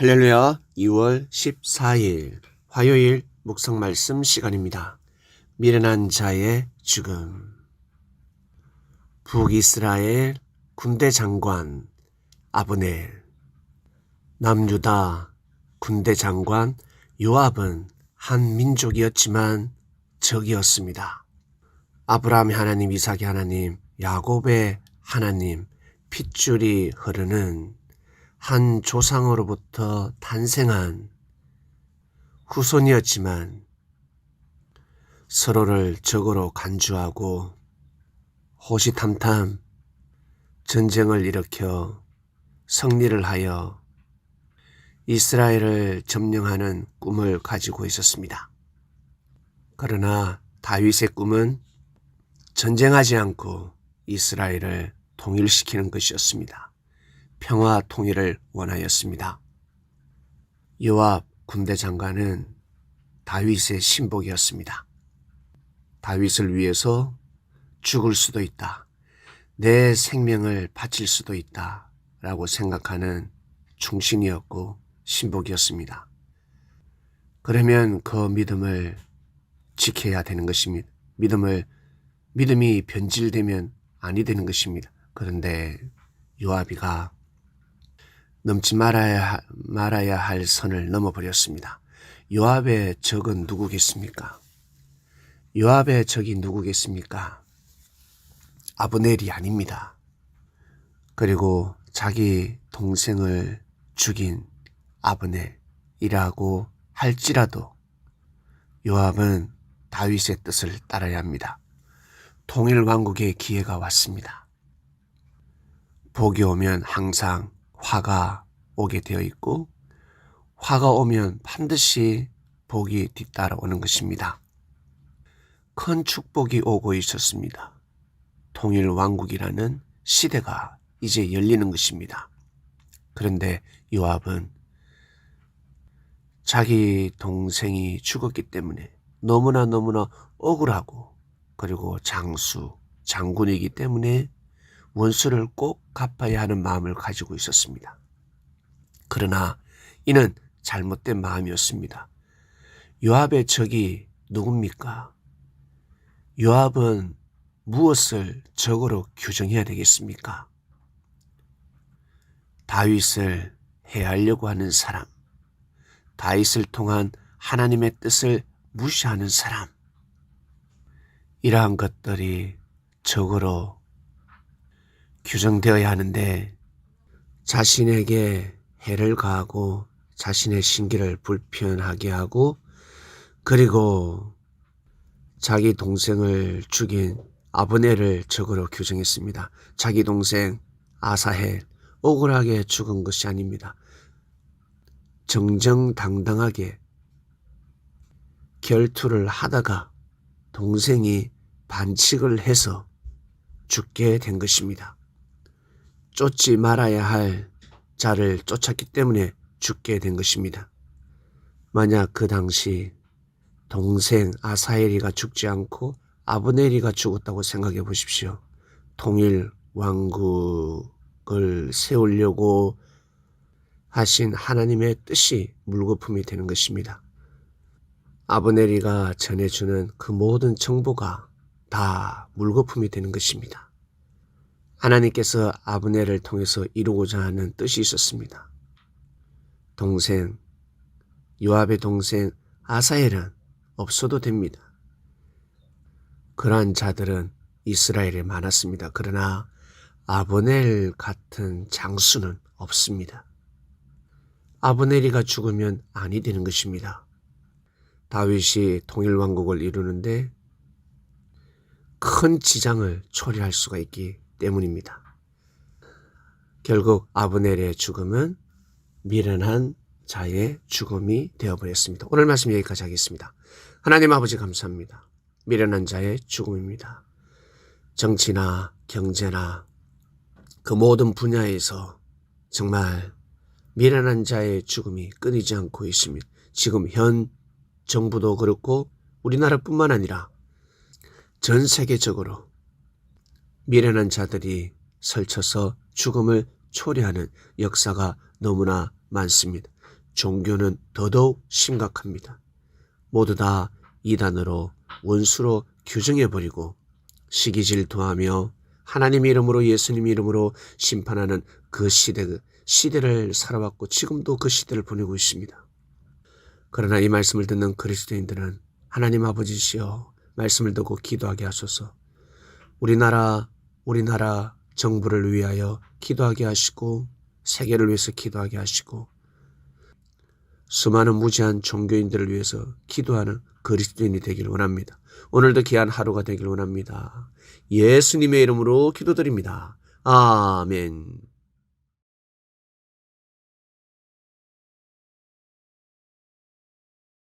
할렐루야 2월 14일 화요일 묵상 말씀 시간입니다. 미련한 자의 죽음 북이스라엘 군대 장관 아브넬 남유다 군대 장관 요압은 한 민족이었지만 적이었습니다. 아브라함의 하나님, 이삭의 하나님, 야곱의 하나님, 핏줄이 흐르는 한 조상으로부터 탄생한 후손이었지만 서로를 적으로 간주하고 호시탐탐 전쟁을 일으켜 승리를 하여 이스라엘을 점령하는 꿈을 가지고 있었습니다. 그러나 다윗의 꿈은 전쟁하지 않고 이스라엘을 통일시키는 것이었습니다. 평화 통일을 원하였습니다. 요압 군대 장관은 다윗의 신복이었습니다. 다윗을 위해서 죽을 수도 있다. 내 생명을 바칠 수도 있다. 라고 생각하는 충신이었고 신복이었습니다. 그러면 그 믿음을 지켜야 되는 것입니다. 믿음을, 믿음이 변질되면 아니 되는 것입니다. 그런데 요압이가 넘지 말아야, 하- 말아야 할 선을 넘어버렸습니다. 요압의 적은 누구겠습니까? 요압의 적이 누구겠습니까? 아브넬이 아닙니다. 그리고 자기 동생을 죽인 아브넬이라고 할지라도 요압은 다윗의 뜻을 따라야 합니다. 통일 왕국의 기회가 왔습니다. 복이 오면 항상 화가 오게 되어 있고 화가 오면 반드시 복이 뒤따라오는 것입니다. 큰 축복이 오고 있었습니다. 통일 왕국이라는 시대가 이제 열리는 것입니다. 그런데 요압은 자기 동생이 죽었기 때문에 너무나 너무나 억울하고 그리고 장수, 장군이기 때문에 원수를 꼭 갚아야 하는 마음을 가지고 있었습니다. 그러나 이는 잘못된 마음이었습니다. 요압의 적이 누굽니까? 요압은 무엇을 적으로 규정해야 되겠습니까? 다윗을 해하려고 하는 사람, 다윗을 통한 하나님의 뜻을 무시하는 사람, 이러한 것들이 적으로 규정되어야 하는데 자신에게 해를 가하고 자신의 신기를 불편하게 하고 그리고 자기 동생을 죽인 아브넬을 적으로 규정했습니다. 자기 동생 아사헬 억울하게 죽은 것이 아닙니다. 정정당당하게 결투를 하다가 동생이 반칙을 해서 죽게 된 것입니다. 쫓지 말아야 할 자를 쫓았기 때문에 죽게 된 것입니다. 만약 그 당시 동생 아사엘이가 죽지 않고 아브넬이가 죽었다고 생각해 보십시오. 통일 왕국을 세우려고 하신 하나님의 뜻이 물거품이 되는 것입니다. 아브넬이가 전해주는 그 모든 정보가 다 물거품이 되는 것입니다. 하나님께서 아브넬을 통해서 이루고자 하는 뜻이 있었습니다. 동생, 요압의 동생 아사엘은 없어도 됩니다. 그러한 자들은 이스라엘에 많았습니다. 그러나 아브넬 같은 장수는 없습니다. 아브넬이가 죽으면 아니 되는 것입니다. 다윗이 통일왕국을 이루는데 큰 지장을 초래할 수가 있기 때문입니다. 결국 아브넬의 죽음은 미련한 자의 죽음이 되어버렸습니다. 오늘 말씀 여기까지 하겠습니다. 하나님 아버지 감사합니다. 미련한 자의 죽음입니다. 정치나 경제나 그 모든 분야에서 정말 미련한 자의 죽음이 끊이지 않고 있습니다. 지금 현 정부도 그렇고 우리나라뿐만 아니라 전 세계적으로 미련한 자들이 설쳐서 죽음을 초래하는 역사가 너무나 많습니다. 종교는 더더욱 심각합니다. 모두 다 이단으로 원수로 규정해버리고 시기 질투하며 하나님 이름으로 예수님 이름으로 심판하는 그 시대, 시대를 살아왔고 지금도 그 시대를 보내고 있습니다. 그러나 이 말씀을 듣는 그리스도인들은 하나님 아버지시여 말씀을 듣고 기도하게 하소서 우리나라, 우리나라 정부를 위하여 기도하게 하시고 세계를 위해서 기도하게 하시고 수많은 무지한 종교인들을 위해서 기도하는 그리스도인이 되길 원합니다. 오늘도 귀한 하루가 되길 원합니다. 예수님의 이름으로 기도드립니다. 아멘.